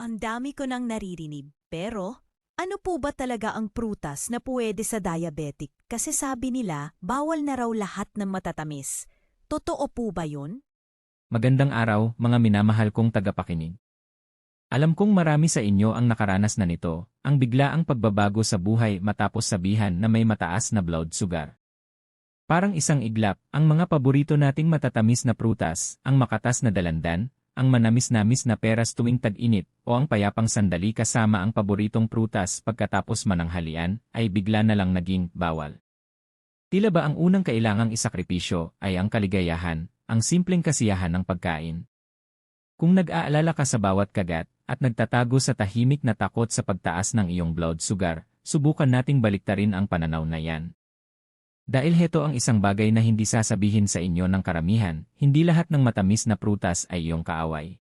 Ang dami ko nang naririnig. Pero, ano po ba talaga ang prutas na pwede sa diabetic? Kasi sabi nila, bawal na raw lahat ng matatamis. Totoo po ba yun? Magandang araw, mga minamahal kong tagapakinig. Alam kong marami sa inyo ang nakaranas na nito, ang biglaang pagbabago sa buhay matapos sabihan na may mataas na blood sugar. Parang isang iglap, ang mga paborito nating matatamis na prutas, ang makatas na dalandan, ang manamis-namis na peras tuwing tag-init, o ang payapang sandali kasama ang paboritong prutas pagkatapos mananghalian, ay bigla na lang naging bawal. Tila ba ang unang kailangang isakripisyo ay ang kaligayahan, ang simpleng kasiyahan ng pagkain. Kung nag-aalala ka sa bawat kagat at nagtatago sa tahimik na takot sa pagtaas ng iyong blood sugar, subukan nating baliktarin ang pananaw na yan. Dahil heto ang isang bagay na hindi sasabihin sa inyo ng karamihan, hindi lahat ng matamis na prutas ay iyong kaaway.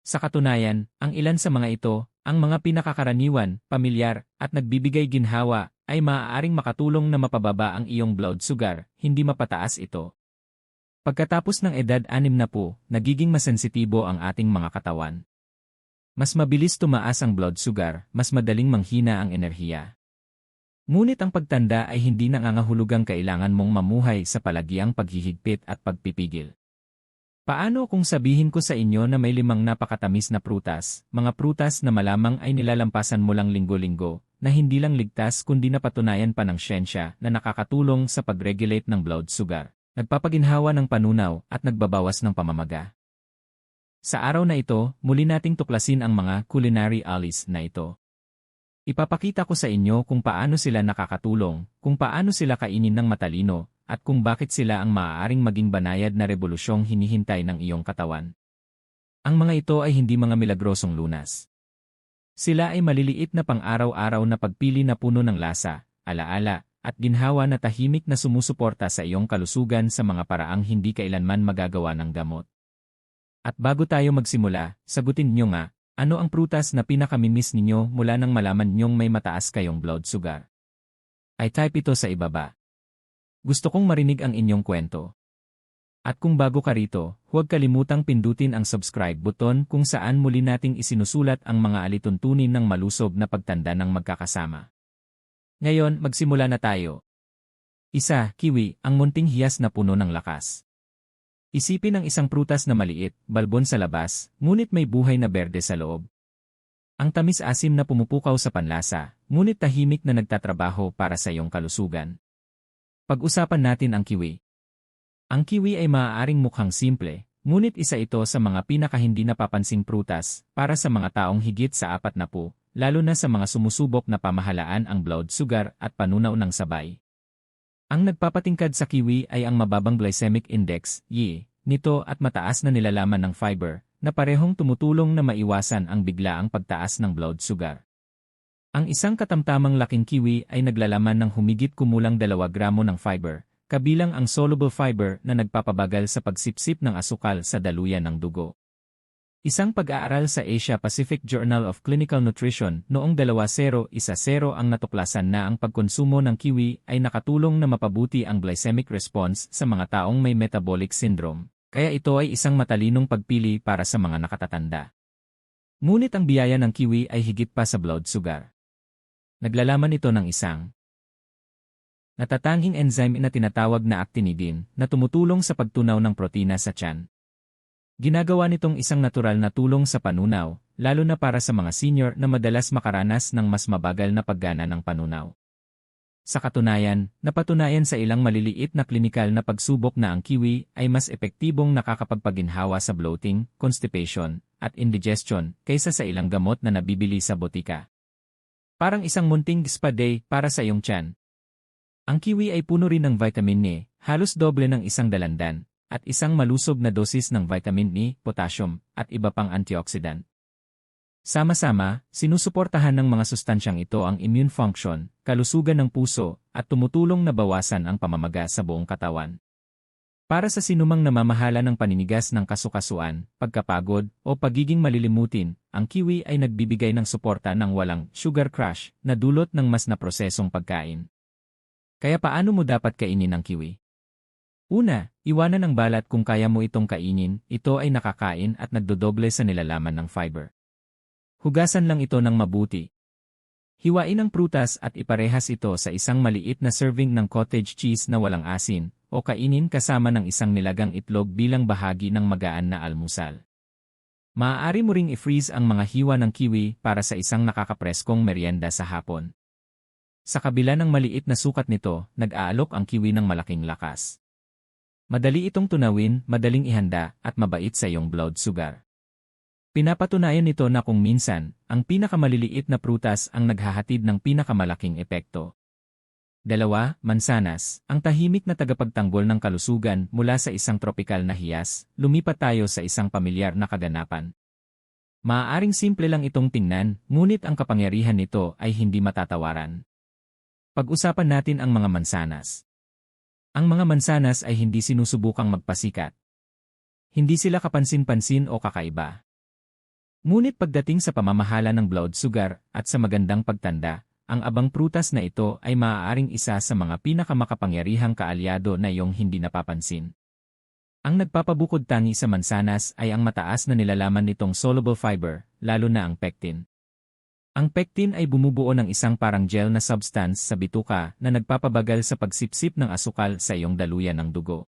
Sa katunayan, ang ilan sa mga ito, ang mga pinakakaraniwan, pamilyar, at nagbibigay ginhawa, ay maaaring makatulong na mapababa ang iyong blood sugar, hindi mapataas ito. Pagkatapos ng edad 6 na po, nagiging masensitibo ang ating mga katawan. Mas mabilis tumaas ang blood sugar, mas madaling manghina ang enerhiya. Ngunit ang pagtanda ay hindi nangangahulugang kailangan mong mamuhay sa palagiang paghihigpit at pagpipigil. Paano kung sabihin ko sa inyo na may limang napakatamis na prutas, mga prutas na malamang ay nilalampasan mo lang linggo-linggo, na hindi lang ligtas kundi napatunayan pa ng siyensya na nakakatulong sa pag-regulate ng blood sugar nagpapaginhawa ng panunaw at nagbabawas ng pamamaga. Sa araw na ito, muli nating tuklasin ang mga culinary allies na ito. Ipapakita ko sa inyo kung paano sila nakakatulong, kung paano sila kainin ng matalino, at kung bakit sila ang maaaring maging banayad na rebolusyong hinihintay ng iyong katawan. Ang mga ito ay hindi mga milagrosong lunas. Sila ay maliliit na pang-araw-araw na pagpili na puno ng lasa, alaala, at ginhawa na tahimik na sumusuporta sa iyong kalusugan sa mga paraang hindi kailanman magagawa ng gamot. At bago tayo magsimula, sagutin niyo nga, ano ang prutas na pinakamimiss ninyo mula nang malaman niyong may mataas kayong blood sugar? I type ito sa ibaba. Gusto kong marinig ang inyong kwento. At kung bago ka rito, huwag kalimutang pindutin ang subscribe button kung saan muli nating isinusulat ang mga alituntunin ng malusob na pagtanda ng magkakasama. Ngayon, magsimula na tayo. Isa, kiwi, ang munting hiyas na puno ng lakas. Isipin ang isang prutas na maliit, balbon sa labas, ngunit may buhay na berde sa loob. Ang tamis-asim na pumupukaw sa panlasa, ngunit tahimik na nagtatrabaho para sa iyong kalusugan. Pag-usapan natin ang kiwi. Ang kiwi ay maaaring mukhang simple, ngunit isa ito sa mga pinakahindi napapansing prutas para sa mga taong higit sa apat na po, lalo na sa mga sumusubok na pamahalaan ang blood sugar at panunaw ng sabay. Ang nagpapatingkad sa kiwi ay ang mababang glycemic index, YI, nito at mataas na nilalaman ng fiber, na parehong tumutulong na maiwasan ang biglaang pagtaas ng blood sugar. Ang isang katamtamang laking kiwi ay naglalaman ng humigit kumulang 2 gramo ng fiber, kabilang ang soluble fiber na nagpapabagal sa pagsipsip ng asukal sa daluyan ng dugo. Isang pag-aaral sa Asia Pacific Journal of Clinical Nutrition noong 2010 ang natuklasan na ang pagkonsumo ng kiwi ay nakatulong na mapabuti ang glycemic response sa mga taong may metabolic syndrome, kaya ito ay isang matalinong pagpili para sa mga nakatatanda. Ngunit ang biyaya ng kiwi ay higit pa sa blood sugar. Naglalaman ito ng isang natatanging enzyme na tinatawag na actinidin na tumutulong sa pagtunaw ng protina sa tiyan. Ginagawa nitong isang natural na tulong sa panunaw, lalo na para sa mga senior na madalas makaranas ng mas mabagal na paggana ng panunaw. Sa katunayan, napatunayan sa ilang maliliit na klinikal na pagsubok na ang kiwi ay mas epektibong nakakapagpaginhawa sa bloating, constipation, at indigestion kaysa sa ilang gamot na nabibili sa botika. Parang isang munting spade para sa iyong tiyan. Ang kiwi ay puno rin ng vitamin E, halos doble ng isang dalandan, at isang malusog na dosis ng vitamin E, potassium, at iba pang antioxidant. Sama-sama, sinusuportahan ng mga sustansyang ito ang immune function, kalusugan ng puso, at tumutulong na bawasan ang pamamaga sa buong katawan. Para sa sinumang namamahala ng paninigas ng kasukasuan, pagkapagod, o pagiging malilimutin, ang kiwi ay nagbibigay ng suporta ng walang sugar crash na dulot ng mas naprosesong pagkain. Kaya paano mo dapat kainin ang kiwi? Una, iwanan ng balat kung kaya mo itong kainin, ito ay nakakain at nagdodoble sa nilalaman ng fiber. Hugasan lang ito ng mabuti. Hiwain ang prutas at iparehas ito sa isang maliit na serving ng cottage cheese na walang asin, o kainin kasama ng isang nilagang itlog bilang bahagi ng magaan na almusal. Maaari mo ring i-freeze ang mga hiwa ng kiwi para sa isang nakakapreskong merienda sa hapon. Sa kabila ng maliit na sukat nito, nag-aalok ang kiwi ng malaking lakas. Madali itong tunawin, madaling ihanda, at mabait sa iyong blood sugar. Pinapatunayan nito na kung minsan, ang pinakamaliliit na prutas ang naghahatid ng pinakamalaking epekto. Dalawa, mansanas, ang tahimik na tagapagtanggol ng kalusugan mula sa isang tropikal na hiyas, lumipat tayo sa isang pamilyar na kaganapan. Maaaring simple lang itong tingnan, ngunit ang kapangyarihan nito ay hindi matatawaran. Pag-usapan natin ang mga mansanas. Ang mga mansanas ay hindi sinusubukang magpasikat. Hindi sila kapansin-pansin o kakaiba. Ngunit pagdating sa pamamahala ng blood sugar at sa magandang pagtanda, ang abang prutas na ito ay maaaring isa sa mga pinakamakapangyarihang kaalyado na iyong hindi napapansin. Ang nagpapabukod tangi sa mansanas ay ang mataas na nilalaman nitong soluble fiber, lalo na ang pectin. Ang pectin ay bumubuo ng isang parang gel na substance sa bituka na nagpapabagal sa pagsipsip ng asukal sa iyong daluyan ng dugo.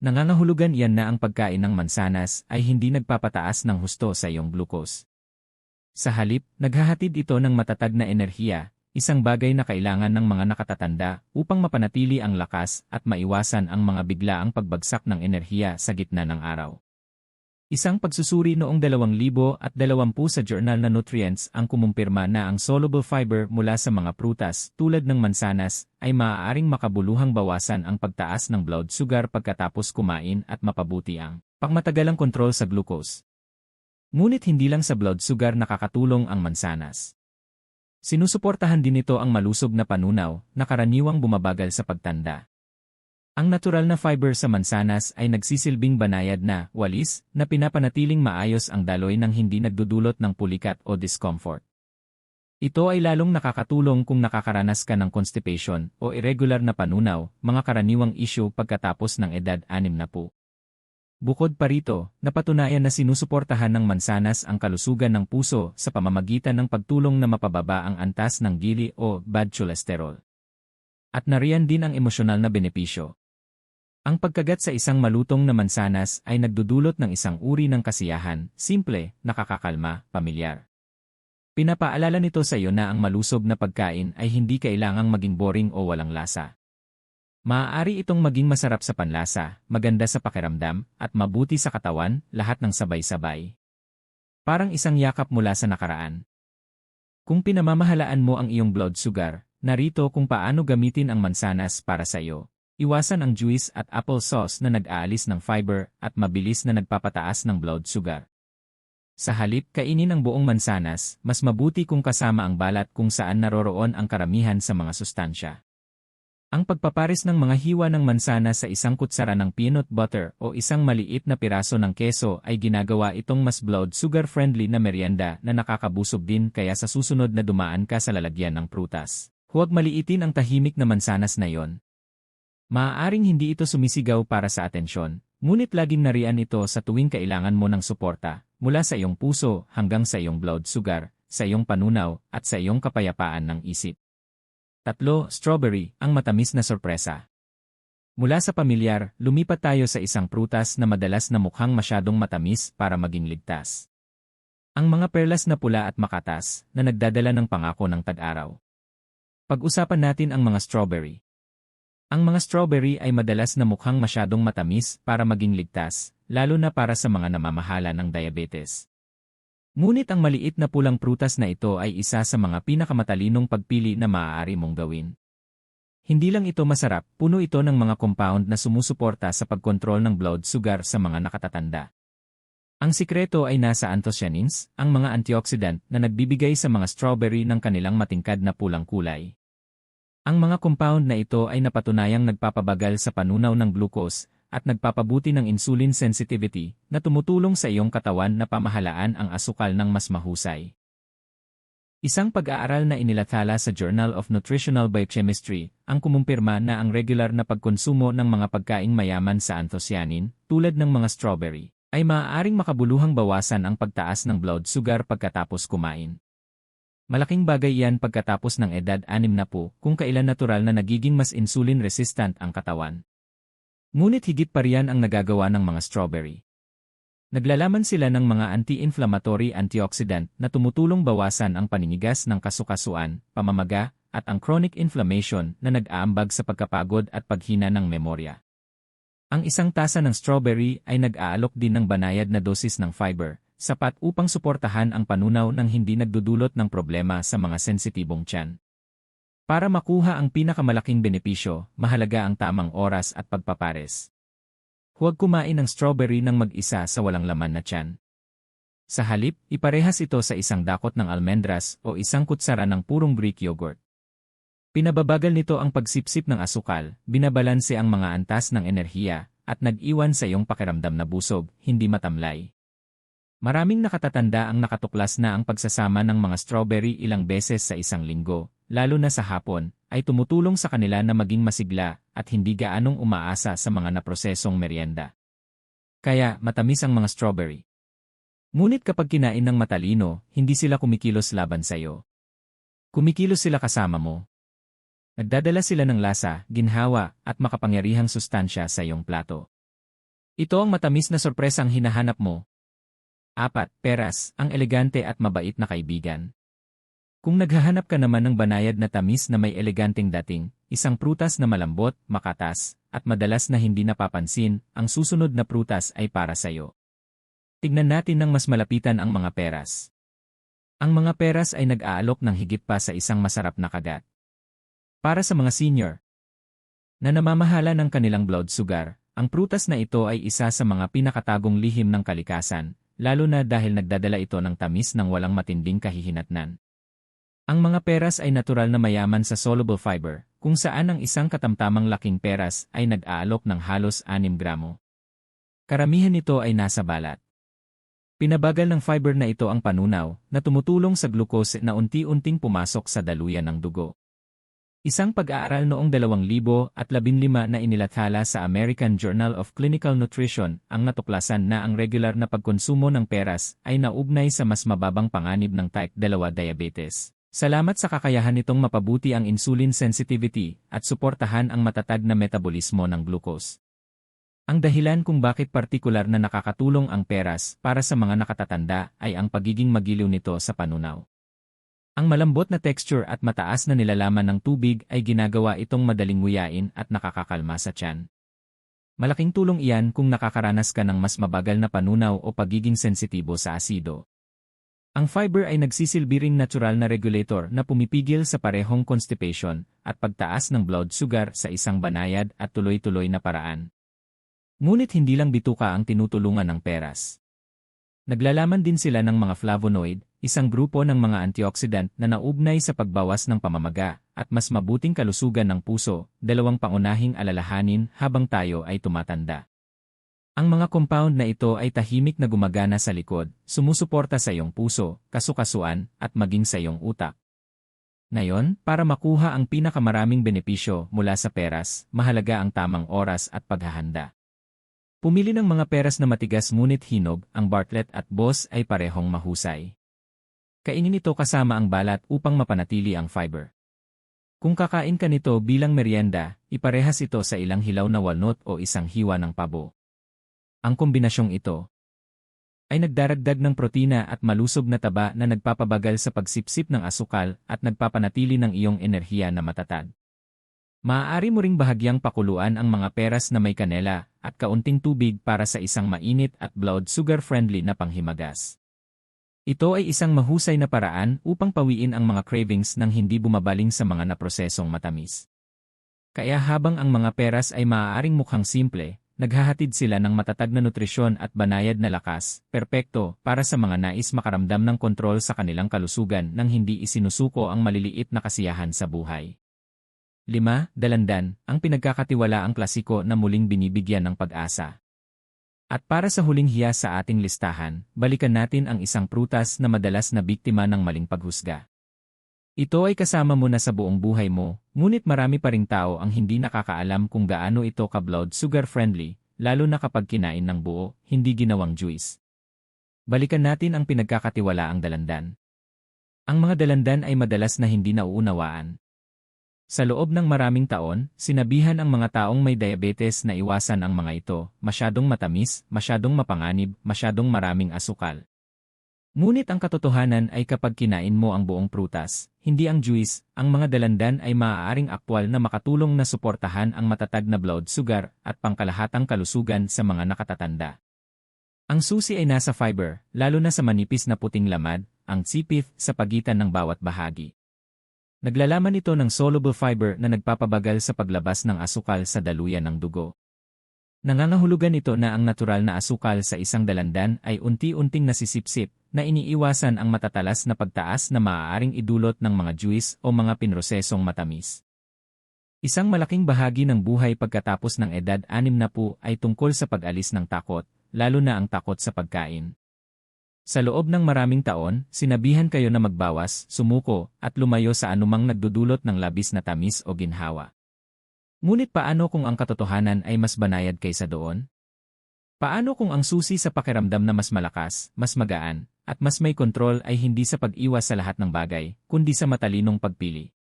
Nangangahulugan iyan na ang pagkain ng mansanas ay hindi nagpapataas ng husto sa iyong glucose. Sa halip, naghahatid ito ng matatag na enerhiya, isang bagay na kailangan ng mga nakatatanda upang mapanatili ang lakas at maiwasan ang mga biglaang pagbagsak ng enerhiya sa gitna ng araw. Isang pagsusuri noong 2020 sa Journal na Nutrients ang kumumpirma na ang soluble fiber mula sa mga prutas tulad ng mansanas ay maaaring makabuluhang bawasan ang pagtaas ng blood sugar pagkatapos kumain at mapabuti ang pangmatagalang kontrol sa glucose. Ngunit hindi lang sa blood sugar nakakatulong ang mansanas. Sinusuportahan din ito ang malusog na panunaw na karaniwang bumabagal sa pagtanda. Ang natural na fiber sa mansanas ay nagsisilbing banayad na, walis, na pinapanatiling maayos ang daloy ng hindi nagdudulot ng pulikat o discomfort. Ito ay lalong nakakatulong kung nakakaranas ka ng constipation o irregular na panunaw, mga karaniwang issue pagkatapos ng edad 6 na po. Bukod pa rito, napatunayan na sinusuportahan ng mansanas ang kalusugan ng puso sa pamamagitan ng pagtulong na mapababa ang antas ng gili o bad cholesterol. At nariyan din ang emosyonal na benepisyo. Ang pagkagat sa isang malutong na mansanas ay nagdudulot ng isang uri ng kasiyahan, simple, nakakakalma, pamilyar. Pinapaalala nito sa iyo na ang malusog na pagkain ay hindi kailangang maging boring o walang lasa. Maaari itong maging masarap sa panlasa, maganda sa pakiramdam, at mabuti sa katawan, lahat ng sabay-sabay. Parang isang yakap mula sa nakaraan. Kung pinamamahalaan mo ang iyong blood sugar, narito kung paano gamitin ang mansanas para sa iyo. Iwasan ang juice at apple sauce na nag-aalis ng fiber at mabilis na nagpapataas ng blood sugar. Sa halip kainin ang buong mansanas, mas mabuti kung kasama ang balat kung saan naroroon ang karamihan sa mga sustansya. Ang pagpapares ng mga hiwa ng mansana sa isang kutsara ng peanut butter o isang maliit na piraso ng keso ay ginagawa itong mas blood sugar-friendly na merienda na nakakabusog din kaya sa susunod na dumaan ka sa lalagyan ng prutas. Huwag maliitin ang tahimik na mansanas na yon, Maaaring hindi ito sumisigaw para sa atensyon, ngunit laging nariyan ito sa tuwing kailangan mo ng suporta, mula sa iyong puso hanggang sa iyong blood sugar, sa iyong panunaw, at sa iyong kapayapaan ng isip. Tatlo, strawberry, ang matamis na sorpresa. Mula sa pamilyar, lumipat tayo sa isang prutas na madalas na mukhang masyadong matamis para maging ligtas. Ang mga perlas na pula at makatas na nagdadala ng pangako ng tag-araw. Pag-usapan natin ang mga strawberry. Ang mga strawberry ay madalas na mukhang masyadong matamis para maging ligtas, lalo na para sa mga namamahala ng diabetes. Ngunit ang maliit na pulang prutas na ito ay isa sa mga pinakamatalinong pagpili na maaari mong gawin. Hindi lang ito masarap, puno ito ng mga compound na sumusuporta sa pagkontrol ng blood sugar sa mga nakatatanda. Ang sikreto ay nasa anthocyanins, ang mga antioxidant na nagbibigay sa mga strawberry ng kanilang matingkad na pulang kulay. Ang mga compound na ito ay napatunayang nagpapabagal sa panunaw ng glucose at nagpapabuti ng insulin sensitivity na tumutulong sa iyong katawan na pamahalaan ang asukal ng mas mahusay. Isang pag-aaral na inilathala sa Journal of Nutritional Biochemistry ang kumumpirma na ang regular na pagkonsumo ng mga pagkaing mayaman sa anthocyanin tulad ng mga strawberry ay maaaring makabuluhang bawasan ang pagtaas ng blood sugar pagkatapos kumain. Malaking bagay yan pagkatapos ng edad 6 na po kung kailan natural na nagiging mas insulin resistant ang katawan. Ngunit higit pa riyan ang nagagawa ng mga strawberry. Naglalaman sila ng mga anti-inflammatory antioxidant na tumutulong bawasan ang paninigas ng kasukasuan, pamamaga, at ang chronic inflammation na nag-aambag sa pagkapagod at paghina ng memorya. Ang isang tasa ng strawberry ay nag-aalok din ng banayad na dosis ng fiber, sapat upang suportahan ang panunaw ng hindi nagdudulot ng problema sa mga sensitibong tiyan. Para makuha ang pinakamalaking benepisyo, mahalaga ang tamang oras at pagpapares. Huwag kumain ng strawberry ng mag-isa sa walang laman na tiyan. Sa halip, iparehas ito sa isang dakot ng almendras o isang kutsara ng purong Greek yogurt. Pinababagal nito ang pagsipsip ng asukal, binabalanse ang mga antas ng enerhiya, at nag-iwan sa iyong pakiramdam na busog, hindi matamlay. Maraming nakatatanda ang nakatuklas na ang pagsasama ng mga strawberry ilang beses sa isang linggo, lalo na sa hapon, ay tumutulong sa kanila na maging masigla at hindi gaanong umaasa sa mga naprosesong merienda. Kaya, matamis ang mga strawberry. Ngunit kapag kinain ng matalino, hindi sila kumikilos laban sa iyo. Kumikilos sila kasama mo. Nagdadala sila ng lasa, ginhawa, at makapangyarihang sustansya sa iyong plato. Ito ang matamis na sorpresang hinahanap mo, Apat, peras, ang elegante at mabait na kaibigan. Kung naghahanap ka naman ng banayad na tamis na may eleganteng dating, isang prutas na malambot, makatas, at madalas na hindi napapansin, ang susunod na prutas ay para sa iyo. Tignan natin ng mas malapitan ang mga peras. Ang mga peras ay nag-aalok ng higit pa sa isang masarap na kagat. Para sa mga senior, na namamahala ng kanilang blood sugar, ang prutas na ito ay isa sa mga pinakatagong lihim ng kalikasan, lalo na dahil nagdadala ito ng tamis ng walang matinding kahihinatnan. Ang mga peras ay natural na mayaman sa soluble fiber, kung saan ang isang katamtamang laking peras ay nag-aalok ng halos 6 gramo. Karamihan nito ay nasa balat. Pinabagal ng fiber na ito ang panunaw na tumutulong sa glucose na unti-unting pumasok sa daluyan ng dugo. Isang pag-aaral noong 2015 na inilathala sa American Journal of Clinical Nutrition ang natuklasan na ang regular na pagkonsumo ng peras ay naugnay sa mas mababang panganib ng type 2 diabetes. Salamat sa kakayahan nitong mapabuti ang insulin sensitivity at suportahan ang matatag na metabolismo ng glucose. Ang dahilan kung bakit partikular na nakakatulong ang peras para sa mga nakatatanda ay ang pagiging magiliw nito sa panunaw. Ang malambot na texture at mataas na nilalaman ng tubig ay ginagawa itong madaling nguyain at nakakakalma sa tiyan. Malaking tulong iyan kung nakakaranas ka ng mas mabagal na panunaw o pagiging sensitibo sa asido. Ang fiber ay nagsisilbi ring natural na regulator na pumipigil sa parehong constipation at pagtaas ng blood sugar sa isang banayad at tuloy-tuloy na paraan. Ngunit hindi lang bituka ang tinutulungan ng peras. Naglalaman din sila ng mga flavonoid, isang grupo ng mga antioxidant na naugnay sa pagbawas ng pamamaga at mas mabuting kalusugan ng puso, dalawang pangunahing alalahanin habang tayo ay tumatanda. Ang mga compound na ito ay tahimik na gumagana sa likod, sumusuporta sa iyong puso, kasukasuan, at maging sa iyong utak. Ngayon, para makuha ang pinakamaraming benepisyo mula sa peras, mahalaga ang tamang oras at paghahanda. Pumili ng mga peras na matigas ngunit hinog, ang Bartlett at Boss ay parehong mahusay. Kainin ito kasama ang balat upang mapanatili ang fiber. Kung kakain ka nito bilang merienda, iparehas ito sa ilang hilaw na walnut o isang hiwa ng pabo. Ang kombinasyong ito ay nagdaragdag ng protina at malusog na taba na nagpapabagal sa pagsipsip ng asukal at nagpapanatili ng iyong enerhiya na matatag. Maaari mo ring bahagyang pakuluan ang mga peras na may kanela at kaunting tubig para sa isang mainit at blood sugar-friendly na panghimagas. Ito ay isang mahusay na paraan upang pawiin ang mga cravings nang hindi bumabaling sa mga naprosesong matamis. Kaya habang ang mga peras ay maaaring mukhang simple, naghahatid sila ng matatag na nutrisyon at banayad na lakas, perpekto para sa mga nais makaramdam ng kontrol sa kanilang kalusugan nang hindi isinusuko ang maliliit na kasiyahan sa buhay. 5. Dalandan, ang pinagkakatiwala ang klasiko na muling binibigyan ng pag-asa. At para sa huling hiya sa ating listahan, balikan natin ang isang prutas na madalas na biktima ng maling paghusga. Ito ay kasama mo na sa buong buhay mo, ngunit marami pa ring tao ang hindi nakakaalam kung gaano ito ka-blood sugar friendly, lalo na kapag kinain ng buo, hindi ginawang juice. Balikan natin ang pinagkakatiwalaang dalandan. Ang mga dalandan ay madalas na hindi nauunawaan. Sa loob ng maraming taon, sinabihan ang mga taong may diabetes na iwasan ang mga ito, masyadong matamis, masyadong mapanganib, masyadong maraming asukal. Ngunit ang katotohanan ay kapag kinain mo ang buong prutas, hindi ang juice, ang mga dalandan ay maaaring aktwal na makatulong na suportahan ang matatag na blood sugar at pangkalahatang kalusugan sa mga nakatatanda. Ang susi ay nasa fiber, lalo na sa manipis na puting lamad, ang sipif, sa pagitan ng bawat bahagi. Naglalaman ito ng soluble fiber na nagpapabagal sa paglabas ng asukal sa daluyan ng dugo. Nangangahulugan ito na ang natural na asukal sa isang dalandan ay unti-unting nasisipsip na iniiwasan ang matatalas na pagtaas na maaaring idulot ng mga juice o mga pinrosesong matamis. Isang malaking bahagi ng buhay pagkatapos ng edad 60 ay tungkol sa pag-alis ng takot, lalo na ang takot sa pagkain. Sa loob ng maraming taon, sinabihan kayo na magbawas, sumuko, at lumayo sa anumang nagdudulot ng labis na tamis o ginhawa. Ngunit paano kung ang katotohanan ay mas banayad kaysa doon? Paano kung ang susi sa pakiramdam na mas malakas, mas magaan, at mas may kontrol ay hindi sa pag-iwas sa lahat ng bagay, kundi sa matalinong pagpili?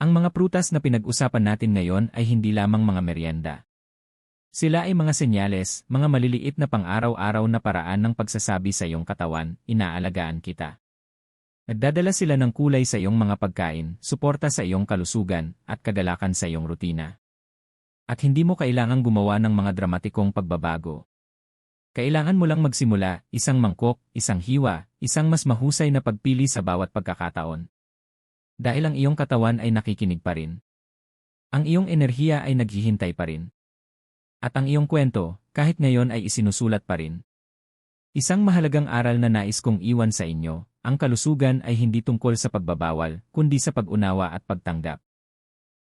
Ang mga prutas na pinag-usapan natin ngayon ay hindi lamang mga merienda. Sila ay mga senyales, mga maliliit na pang-araw-araw na paraan ng pagsasabi sa iyong katawan, inaalagaan kita. Nagdadala sila ng kulay sa iyong mga pagkain, suporta sa iyong kalusugan, at kagalakan sa iyong rutina. At hindi mo kailangang gumawa ng mga dramatikong pagbabago. Kailangan mo lang magsimula, isang mangkok, isang hiwa, isang mas mahusay na pagpili sa bawat pagkakataon. Dahil ang iyong katawan ay nakikinig pa rin. Ang iyong enerhiya ay naghihintay pa rin. At ang iyong kwento, kahit ngayon ay isinusulat pa rin. Isang mahalagang aral na nais kong iwan sa inyo, ang kalusugan ay hindi tungkol sa pagbabawal, kundi sa pag-unawa at pagtanggap.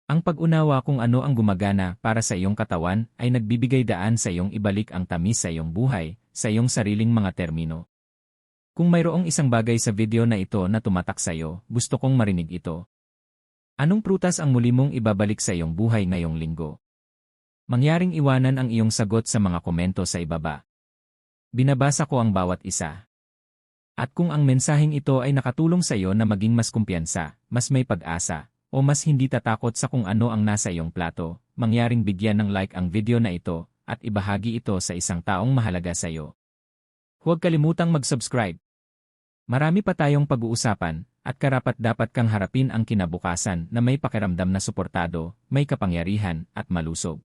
Ang pag-unawa kung ano ang gumagana para sa iyong katawan ay nagbibigay daan sa iyong ibalik ang tamis sa iyong buhay, sa iyong sariling mga termino. Kung mayroong isang bagay sa video na ito na tumatak sa iyo, gusto kong marinig ito. Anong prutas ang muli mong ibabalik sa iyong buhay ngayong linggo? Mangyaring iwanan ang iyong sagot sa mga komento sa ibaba. Binabasa ko ang bawat isa. At kung ang mensaheng ito ay nakatulong sa iyo na maging mas kumpiyansa, mas may pag-asa, o mas hindi tatakot sa kung ano ang nasa iyong plato, mangyaring bigyan ng like ang video na ito, at ibahagi ito sa isang taong mahalaga sa iyo. Huwag kalimutang mag-subscribe. Marami pa tayong pag-uusapan, at karapat dapat kang harapin ang kinabukasan na may pakiramdam na suportado, may kapangyarihan, at malusog.